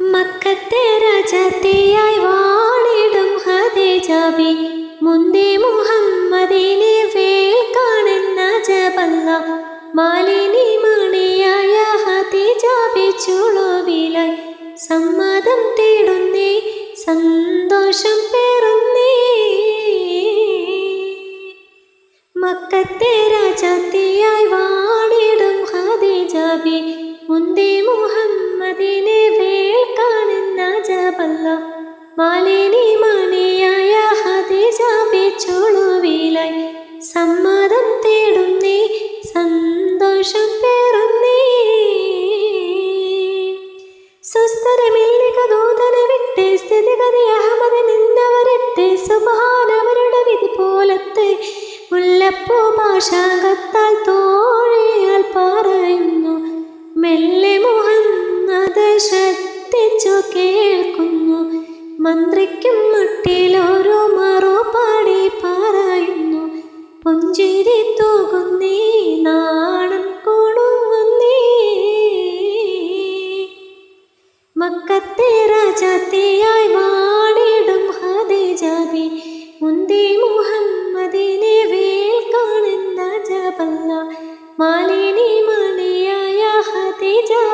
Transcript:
മക്കത്തെ രാജത്തെയായി വാണിടും ഹദേജാബി മുന്തേ മുഹമ്മദിനെ വേൽക്കാണെന്ന ജബല്ല. മാലിനി മണിയായ ഹദേജാബി ചുളുവിലായി. സമ്മതം തേടുന്നേ സന്തോഷം പേറുന്നേ. മക്കത്തെ രാജത്തെയായി വാണിടും ഹദീജാബി മുന്തേ മുഹമ്മദിനെ ജബല്ല മാലിനി മണിയായ ഹദീജാബി ചുളുവിലായി സമ്മതം തേടുന്നി സന്തോഷം പേറുന്നി. സുസ്ഥരമില്ലിക ദൂതനെ വിട്ട് സ്ഥിതിഗതി അഹമ്മദ് നിന്നവരിട്ട് സുബാനവരുടെ വിധി പോലത്തെ മുല്ലപ്പൂ ഭാഷാകത്താൽ തോഴിയാൽ പറയുന്നു. മെല്ലെ മുഹമ്മദ് കേൾക്കുന്നു മന്ത്രിക്കും മട്ടിലോരോ മറുപടി പറയുന്നു. പുഞ്ചിരി തൂകുന്നേ നാണം കൊടുങ്ങുന്നേ മക്കത്തെ രാജാത്തിയായി വാടിടും ഹദീജാബി. മുന്തേ മുഹമ്മദിനെ വേൽക്കാണെന്ന ജബല്ല. മാലിനി മണിയായ ഹദീജാബി